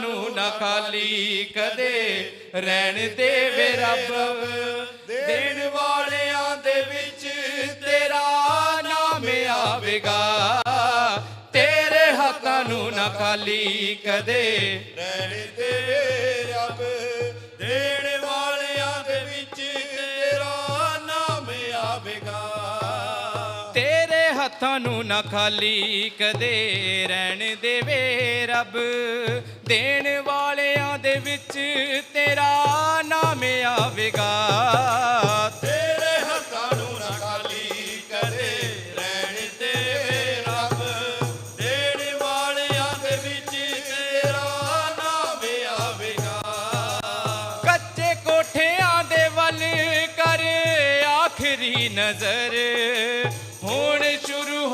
ਨੂੰ ਨਾ ਖਾਲੀ ਕਦੇ ਰਹਿਣ ਦੇਵੇ ਰੱਬ। ਦੇਣ ਵਾਲਿਆਂ ਦੇ ਵਿੱਚ ਤੇਰਾ ਨਾਮ ਆਵੇਗਾ। ਤੇਰੇ ਹੱਥਾਂ ਨੂੰ ਨਾ ਖਾਲੀ ਕਦੇ। ਰਹਿਣ ਦੇ ਰੱਬ, ਦੇਣ ਤੇਰੇ ਨਾ ਖਾਲੀ ਕਦੇ ਰਹਿਣ ਦੇਵੇ ਰੱਬ। ਦੇਣ ਵਾਲਿਆਂ ਦੇ ਵਿੱਚ ਤੇਰਾ ਨਾਮ ਆਵੇਗਾ। ਤੇਰੇ ਹੱਥਾਂ ਨੂੰ ਨਾ ਖਾਲੀ ਕਰੇ ਰਹਿਣ ਦੇ ਰੱਬ। ਦੇਣ ਵਾਲਿਆਂ ਦੇ ਵਿੱਚ ਤੇਰਾ ਨਾਮ ਆਵੇਗਾ। ਕੱਚੇ ਕੋਠਿਆਂ ਦੇ ਵੱਲ ਕਰ ਆਖਰੀ ਨਜ਼ਰ। ਹੁਣ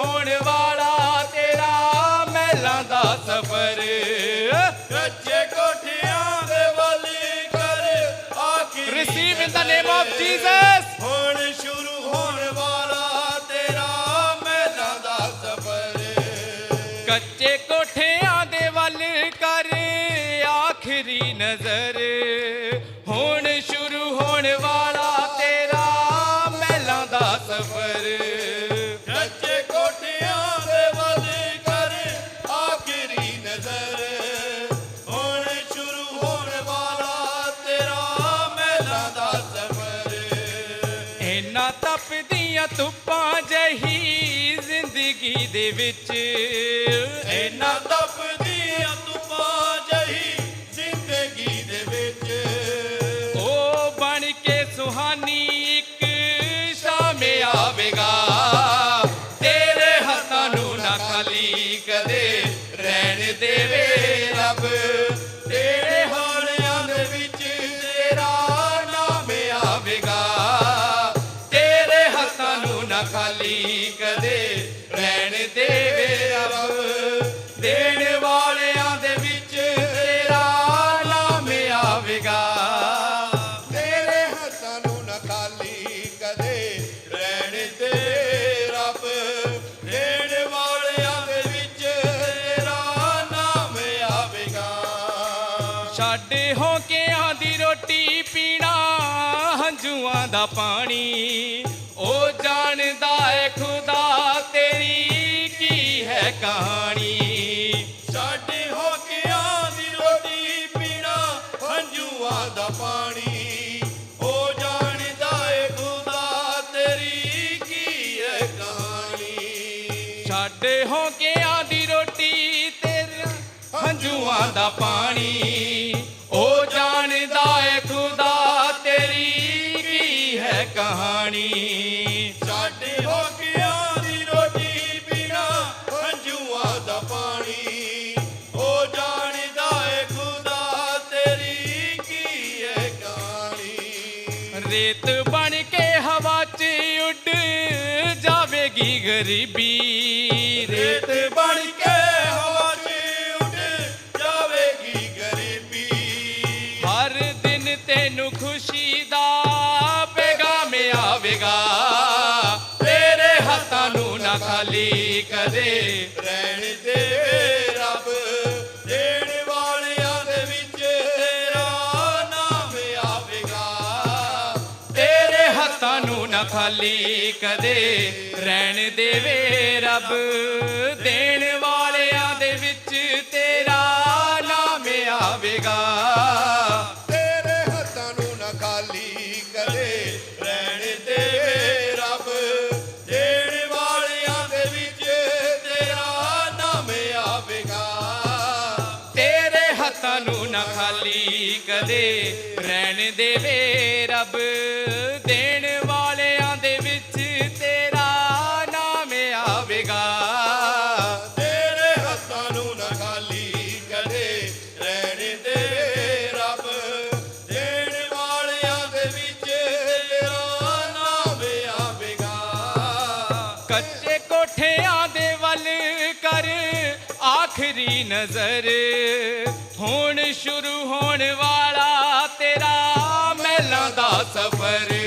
ਹੋਣ ਵਾਲਾ ਤੇਰਾ ਮਹਿਲਾਂ ਦਾ ਸਫ਼ਰ। ਕੱਚੇ ਕੋਠਿਆਂ ਦੇ ਵੱਲ ਕਰ ਆਖਰੀ receive in the name of Jesus ਹੁਣ ਸ਼ੁਰੂ ਹੋਣ ਵਾਲਾ ਤੇਰਾ ਮਹਿਲਾਂ ਦਾ ਸਫ਼ਰ। ਕੱਚੇ ਕੋਠਿਆਂ ਦੇ ਵੱਲ ਕਰ ਆਖਰੀ ਨਜ਼ਰ। ਹੁਣ ਸ਼ੁਰੂ ਹੋਣ ਵਾਲਾ ਜ਼ਿੰਦਗੀ ਦੇ ਵਿੱਚ। ਇਨਾ ਤਪਦੀਆਂ ਛੱਡੇ ਹੋ ਕੇ ਦੀ ਰੋਟੀ ਪੀਣਾ, ਹੰਝੂਆਂ ਦਾ ਪਾਣੀ। ਉਹ ਜਾਣਦਾ ਏ ਖੁਦਾ ਤੇਰੀ ਕੀ ਹੈ ਕਹਾਣੀ। ਸਾਡੇ ਹੋ ਕੇ ਦੀ ਰੋਟੀ ਪੀਣਾ, ਹੰਝੂਆਂ ਦਾ ਪਾਣੀ। ਉਹ ਜਾਣਦਾ ਏ ਖੁਦਾ ਤੇਰੀ ਕੀ ਹੰਝੂਆਂ ਦਾ ਪਾਣੀ ਉਹ ਜਾਣਦਾ ਏ ਖੁਦਾ ਤੇਰੀ ਕੀ ਹੈ ਕਹਾਣੀ। ਸਾਡੇ ਹੋਕਿਆਂ ਦੀ ਰੋਟੀ ਪੀਣਾ ਹੰਝੂਆਂ ਦਾ ਪਾਣੀ ਉਹ ਜਾਣਦਾ ਏ ਖੁਦਾ ਤੇਰੀ ਕੀ ਹੈ ਕਹਾਣੀ। ਰੇਤ ਬਣ ਕੇ ਹਵਾ 'ਚ ਉੱਡ ਜਾਵੇਗੀ ਗਰੀਬੀ। ਰੇਤ ਬਣ ਕੇ ਖਾਲੀ ਕਦੇ ਰਹਿਣ ਦੇਵੇ ਰੱਬ। ਦੇਣ ਵਾਲਿਆਂ ਦੇ ਵਿੱਚ ਤੇਰਾ ਨਾਮ ਆਵੇਗਾ। ਤੇਰੇ ਹੱਥਾਂ ਨੂੰ ਨਾ ਖਾਲੀ ਕਦੇ ਰਹਿਣ ਦੇ ਰੱਬ। ਦੇਣ ਵਾਲਿਆਂ ਦੇ ਵਿੱਚ ਤੇਰਾ ਨਾਮ ਆਵੇਗਾ। ਤੇਰੇ ਹੱਥਾਂ ਨੂੰ ਨਾ ਖਾਲੀ ਕਦੇ ਰਹਿਣ ਦੇਵੇ ਰੱਬ। ਨੂੰ ਨਾ ਖਾਲੀ ਕਦੇ ਰਹਿਣ ਦੇ ਰੱਬ, ਦੇਣ ਵਾਲਿਆਂ ਦੇ ਵਿੱਚ ਤੇਰਾ ਨਾਮ ਆਵੇਗਾ। ਕੱਚੇ ਕੋਠਿਆਂ ਦੇ ਵੱਲ ਕਰ ਆਖਰੀ ਨਜ਼ਰ, ਹੁਣ ਸ਼ੁਰੂ ਹੋਣ ਵਾਲਾ ਤੇਰਾ ਮਹਿਲਾਂ ਦਾ ਸਫ਼ਰ।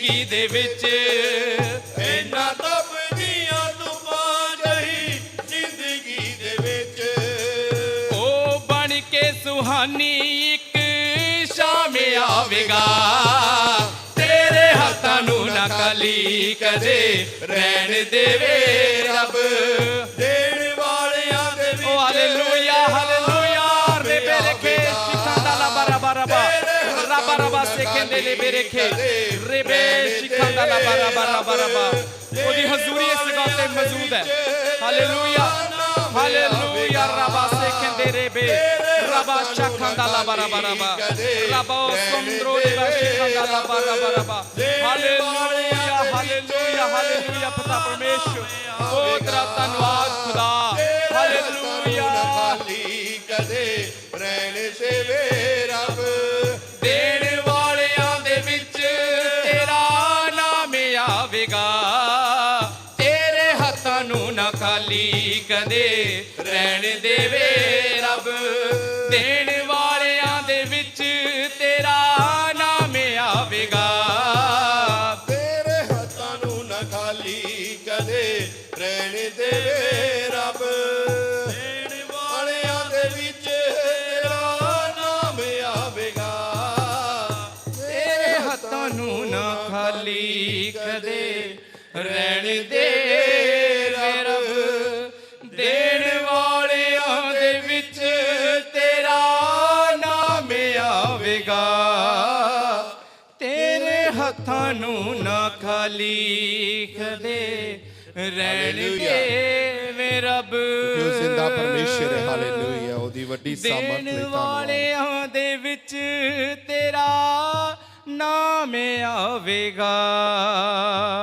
ਜ਼ਿੰਦਗੀ ਦੇ ਵਿੱਚ ਇੰਨਾ ਤਪਦੀਆਂ ਤੂਫਾਨ ਜਹੀ ਜ਼ਿੰਦਗੀ ਦੇ ਵਿੱਚ। ਉਹ ਬਣ ਕੇ ਸੁਹਾਨੀ ਇੱਕ ਸ਼ਾਮ ਆਵੇਗਾ। ਤੇਰੇ ਹੱਥਾਂ ਨੂੰ ਨਾ ਖਾਲੀ ਕਦੇ ਰਹਿਣ ਦੇਵੇ ਰੱਬ। ਦੇਣ Rabba Sekendele Bereke, Rebe Shikanda La Baraba Rabba Rabba. वो दी हजूरी इस गाते मौजूद है हालेलुया हालेलुया रबा सेकंदे रेबे रबा शखंदा ला बरा बरा बा रबा सुंदरो रबा शखंदा ला बरा बरा बा हालेलुया हालेलुया हालेलुया पिता परमेश्वर ओ तेरा धन्यवाद खुदा हालेलुया ਰਹਿਣ ਦੇਵੇ ਰੱਬ। ਦੇਣ ਵਾਲਿਆਂ ਦੇ ਵਿੱਚ ਤੇਰਾ ਨਾਮ ਆਵੇਗਾ। ਤੇਰੇ ਹੱਥਾਂ ਨੂੰ ਨਾ ਖਾਲੀ ਕਦੇ ਰਹਿਣ ਦੇਵੇ ਰੱਬ। ਦੇਣ ਵਾਲਿਆਂ ਦੇ ਵਿੱਚ ਤੇਰਾ ਨਾਮ ਆਵੇਗਾ। ਤੇਰੇ ਹੱਥਾਂ ਨੂੰ ਨਾ ਖਾਲੀ ਕਦੇ ਰਹਿਣ ਦੇ ਤੇਰੇ ਹੱਥਾਂ ਨੂੰ ਖਾਲੀ ਕਦੇ ਰਹਿਣ ਦੇ ਵੇ ਰੱਬ ਕਿ ਉਹ ਜ਼ਿੰਦਾ ਪਰਮੇਸ਼ਰ ਹੈ ਹਾਲੇਲੂਇਆ ਉਹਦੀ ਵੱਡੀ ਸਾਮਰਥ ਲਈ ਧੰਨਵਾਦ ਵਾਲਿਆਂ ਦੇ ਵਿੱਚ ਤੇਰਾ ਨਾਮ ਆਵੇਗਾ